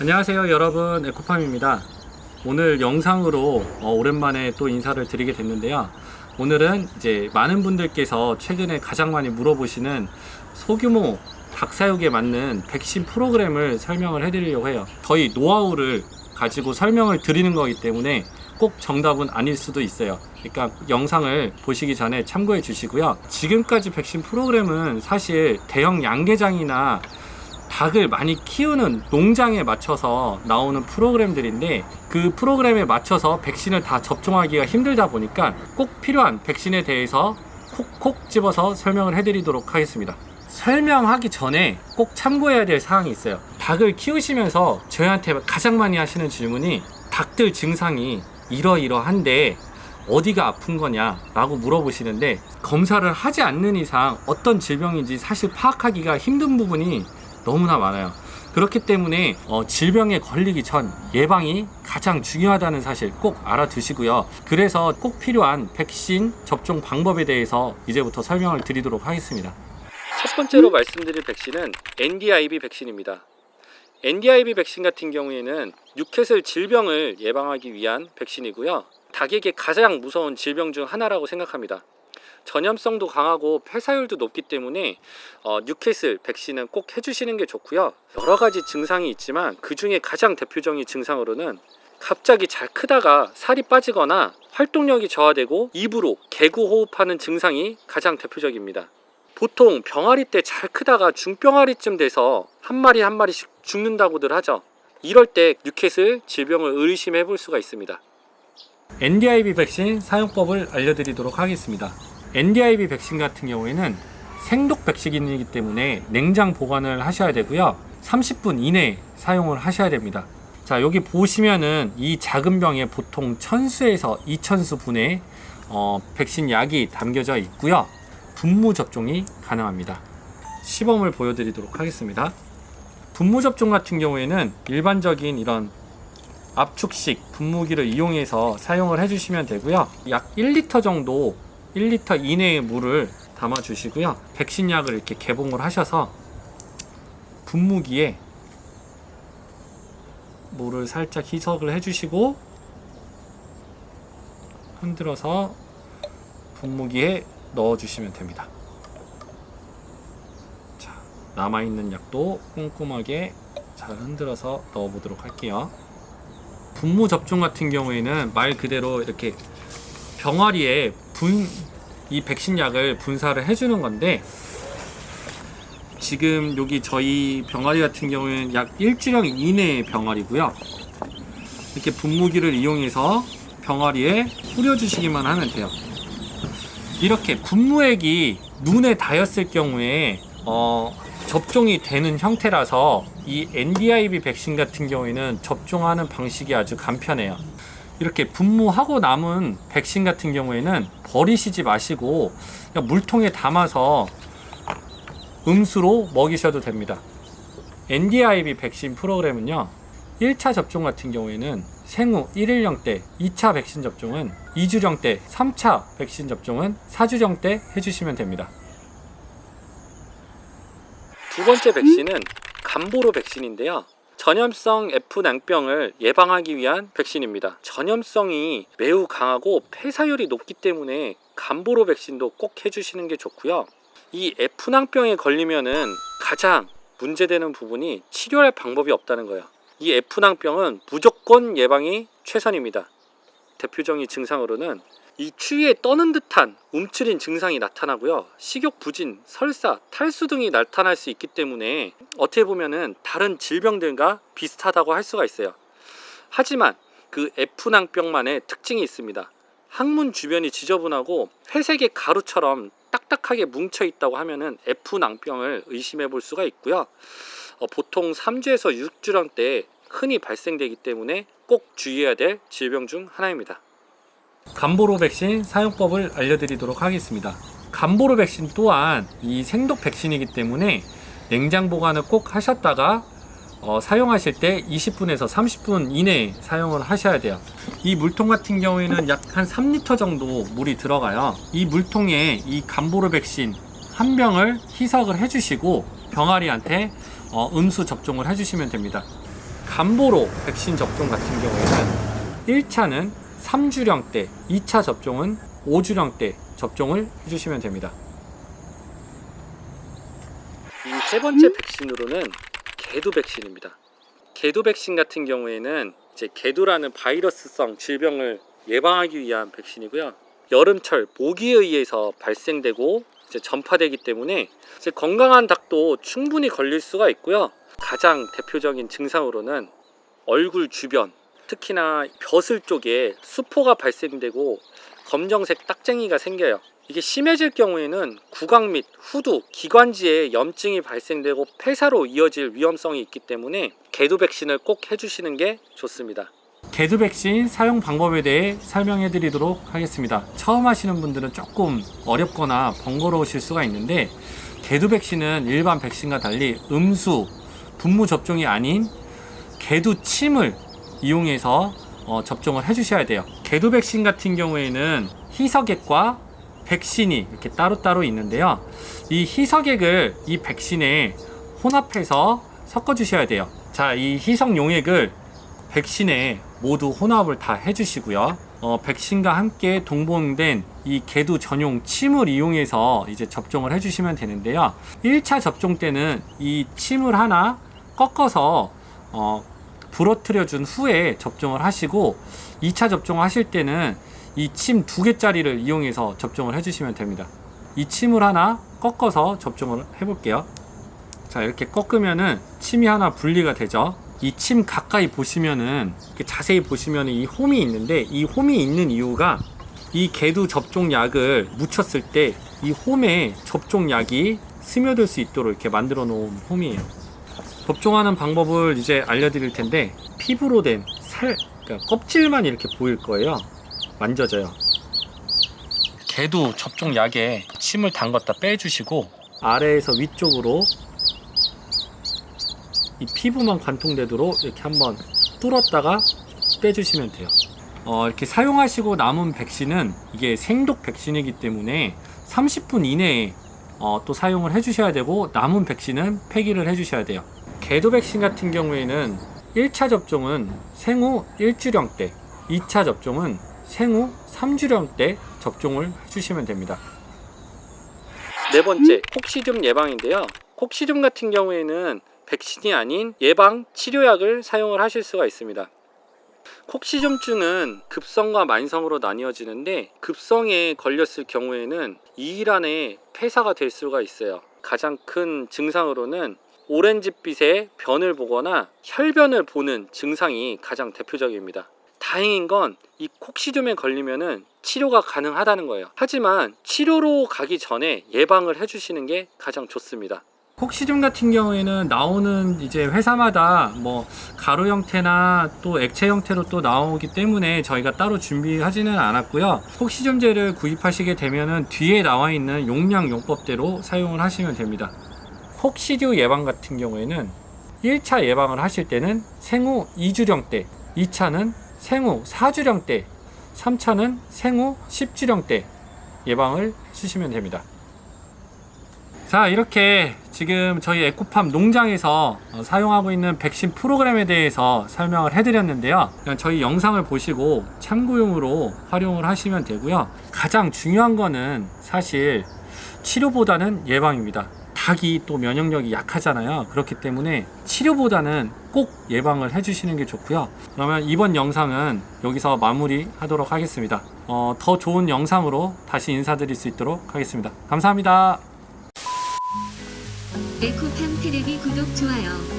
안녕하세요 여러분. 에코팜입니다. 오늘 영상으로 어, 오랜만에 또 인사를 드리게 됐는데요. 오늘은 이제 많은 분들께서 최근에 가장 많이 물어보시는 소규모 닭사육에 맞는 백신 프로그램을 설명을 해드리려고 해요. 저희 노하우를 가지고 설명을 드리는 거기 때문에 꼭 정답은 아닐 수도 있어요. 그러니까 영상을 보시기 전에 참고해 주시고요. 지금까지 백신 프로그램은 사실 대형 양계장이나 닭을 많이 키우는 농장에 맞춰서 나오는 프로그램들인데 그 프로그램에 맞춰서 백신을 다 접종하기가 힘들다 보니까 꼭 필요한 백신에 대해서 콕콕 집어서 설명을 해드리도록 하겠습니다. 설명하기 전에 꼭 참고해야 될 사항이 있어요. 닭을 키우시면서 저희한테 가장 많이 하시는 질문이 닭들 증상이 이러이러한데 어디가 아픈 거냐 라고 물어보시는데 검사를 하지 않는 이상 어떤 질병인지 사실 파악하기가 힘든 부분이 너무나 많아요. 그렇기 때문에 어, 질병에 걸리기 전 예방이 가장 중요하다는 사실 꼭 알아두시고요. 그래서 꼭 필요한 백신 접종 방법에 대해서 이제부터 설명을 드리도록 하겠습니다. 첫 번째로 말씀드릴 백신은 NDIB 백신입니다. NDIB 백신 같은 경우에는 뉴캐슬 질병을 예방하기 위한 백신이고요. 닭에게 가장 무서운 질병 중 하나라고 생각합니다. 전염성도 강하고 폐사율도 높기 때문에 어, 뉴캐슬 백신은 꼭 해주시는 게 좋고요. 여러 가지 증상이 있지만 그 중에 가장 대표적인 증상으로는 갑자기 잘 크다가 살이 빠지거나 활동력이 저하되고 입으로 개구 호흡하는 증상이 가장 대표적입니다. 보통 병아리 때 잘 크다가 중병아리쯤 돼서 한 마리 한 마리씩 죽는다고들 하죠. 이럴 때 뉴캐슬 질병을 의심해 볼 수가 있습니다. NDIB 백신 사용법을 알려드리도록 하겠습니다. NDIB 백신 같은 경우에는 생독 백신이기 때문에 냉장 보관을 하셔야 되고요. 30분 이내에 사용을 하셔야 됩니다. 자, 여기 보시면은 이 작은 병에 보통 천수에서 2천수 분의 어, 백신 약이 담겨져 있고요. 분무 접종이 가능합니다. 시범을 보여드리도록 하겠습니다. 분무 접종 같은 경우에는 일반적인 이런 압축식 분무기를 이용해서 사용을 해주시면 되고요. 약 1리터 정도, 1리터 이내의 물을 담아 주시고요. 백신 약을 이렇게 개봉을 하셔서 분무기에 물을 살짝 희석을 해주시고 흔들어서 분무기에 넣어주시면 됩니다. 자, 남아있는 약도 꼼꼼하게 잘 흔들어서 넣어보도록 할게요. 분무 접종 같은 경우에는 말 그대로 이렇게 병아리에 분, 이 백신 약을 분사를 해주는 건데 지금 여기 저희 병아리 같은 경우에는 약 일주일 이내의 병아리고요. 이렇게 분무기를 이용해서 병아리에 뿌려주시기만 하면 돼요. 이렇게 분무액이 눈에 닿였을 경우에 어, 접종이 되는 형태라서 이 NDIB 백신 같은 경우에는 접종하는 방식이 아주 간편해요. 이렇게 분무하고 남은 백신 같은 경우에는 버리시지 마시고 물통에 담아서 음수로 먹이셔도 됩니다. NDIB 백신 프로그램은요. 1차 접종 같은 경우에는 생후 1일령 때, 2차 백신 접종은 2주령 때, 3차 백신 접종은 4주령 때 해주시면 됩니다. 두 번째 백신은 감보로 백신인데요. 전염성 F 낭병을 예방하기 위한 백신입니다. 전염성이 매우 강하고 폐사율이 높기 때문에 감보로 백신도 꼭 해주시는 게 좋고요. 이 F 낭병에 걸리면은 가장 문제되는 부분이 치료할 방법이 없다는 거예요. 이 F 낭병은 무조건 예방이 최선입니다. 대표적인 증상으로는 이 추위에 떠는 듯한 움츠린 증상이 나타나고요. 식욕 부진, 설사, 탈수 등이 나타날 수 있기 때문에 어떻게 보면은 다른 질병들과 비슷하다고 할 수가 있어요. 하지만 그 F낭병만의 특징이 있습니다. 항문 주변이 지저분하고 회색의 가루처럼 딱딱하게 뭉쳐 있다고 하면은 F낭병을 의심해 볼 수가 있고요. 어, 보통 3주에서 6주령 때 흔히 발생되기 때문에 꼭 주의해야 될 질병 중 하나입니다. 감보로 백신 사용법을 알려드리도록 하겠습니다. 감보로 백신 또한 이 생독 백신이기 때문에 냉장 보관을 꼭 하셨다가 어, 사용하실 때 20분에서 30분 이내에 사용을 하셔야 돼요. 이 물통 같은 경우에는 약 한 3리터 정도 물이 들어가요. 이 물통에 이 감보로 백신 한 병을 희석을 해주시고 병아리한테 어, 음수 접종을 해주시면 됩니다. 간보로 백신 접종 같은 경우에는 1차는 3주령 때, 2차 접종은 5주령 때 접종을 해주시면 됩니다. 이 세 번째 백신으로는 개두 백신입니다. 개두 백신 같은 경우에는 이제 개두라는 바이러스성 질병을 예방하기 위한 백신이고요. 여름철 모기에 의해서 발생되고 이제 전파되기 때문에 이제 건강한 닭도 충분히 걸릴 수가 있고요. 가장 대표적인 증상으로는 얼굴 주변, 특히나 벼슬 쪽에 수포가 발생되고 검정색 딱쟁이가 생겨요. 이게 심해질 경우에는 구강 및 후두, 기관지에 염증이 발생되고 폐사로 이어질 위험성이 있기 때문에 개두 백신을 꼭 해주시는 게 좋습니다. 개두 백신 사용 방법에 대해 설명해 드리도록 하겠습니다. 처음 하시는 분들은 조금 어렵거나 번거로우실 수가 있는데 개두 백신은 일반 백신과 달리 음수, 분무 접종이 아닌 개두 침을 이용해서 어, 접종을 해주셔야 돼요. 개두 백신 같은 경우에는 희석액과 백신이 이렇게 따로따로 있는데요. 이 희석액을 이 백신에 혼합해서 섞어 주셔야 돼요. 자, 이 희석 용액을 백신에 모두 혼합을 다 해주시고요. 어, 백신과 함께 동봉된 이 개두 전용 침을 이용해서 이제 접종을 해주시면 되는데요. 1차 접종 때는 이 침을 하나 꺾어서 어, 부러뜨려 준 후에 접종을 하시고 2차 접종을 하실 때는 이 침 두 개짜리를 이용해서 접종을 해주시면 됩니다. 이 침을 하나 꺾어서 접종을 해볼게요. 자 이렇게 꺾으면은 침이 하나 분리가 되죠. 이 침 가까이 보시면은 자세히 보시면은 이 홈이 있는데 이 홈이 있는 이유가 이 개두 접종 약을 묻혔을 때 이 홈에 접종 약이 스며들 수 있도록 이렇게 만들어 놓은 홈이에요. 접종하는 방법을 이제 알려드릴 텐데 피부로 된 살, 그러니까 껍질만 이렇게 보일 거예요. 만져져요. 개도 접종 약에 침을 담갔다 빼주시고 아래에서 위쪽으로 이 피부만 관통되도록 이렇게 한번 뚫었다가 빼주시면 돼요. 어, 이렇게 사용하시고 남은 백신은 이게 생독 백신이기 때문에 30분 이내에 어, 또 사용을 해주셔야 되고 남은 백신은 폐기를 해주셔야 돼요. 개도 백신 같은 경우에는 1차 접종은 생후 1주령 때, 2차 접종은 생후 3주령 때 접종을 해주시면 됩니다. 네 번째, 콕시듐 예방인데요. 콕시듐 같은 경우에는 백신이 아닌 예방 치료약을 사용을 하실 수가 있습니다. 콕시듐증은 급성과 만성으로 나뉘어지는데 급성에 걸렸을 경우에는 2일 안에 폐사가 될 수가 있어요. 가장 큰 증상으로는 오렌지빛의 변을 보거나 혈변을 보는 증상이 가장 대표적입니다. 다행인 건 이 콕시듐에 걸리면은 치료가 가능하다는 거예요. 하지만 치료로 가기 전에 예방을 해주시는 게 가장 좋습니다. 콕시듐 같은 경우에는 나오는 이제 회사마다 뭐 가루 형태나 또 액체 형태로 또 나오기 때문에 저희가 따로 준비하지는 않았고요. 콕시듐제를 구입하시게 되면은 뒤에 나와 있는 용량 용법대로 사용을 하시면 됩니다. 콕시듀 예방 같은 경우에는 1차 예방을 하실 때는 생후 2주령 때, 2차는 생후 4주령 때, 3차는 생후 10주령 때 예방을 해주시면 됩니다. 자, 이렇게 지금 저희 에코팜 농장에서 어, 사용하고 있는 백신 프로그램에 대해서 설명을 해드렸는데요. 저희 영상을 보시고 참고용으로 활용을 하시면 되고요. 가장 중요한 거는 사실 치료보다는 예방입니다. 닭이 또 면역력이 약하잖아요. 그렇기 때문에 치료보다는 꼭 예방을 해주시는 게 좋고요. 그러면 이번 영상은 여기서 마무리 하도록 하겠습니다. 어, 더 좋은 영상으로 다시 인사드릴 수 있도록 하겠습니다. 감사합니다. 에코팜 테레비 구독 좋아요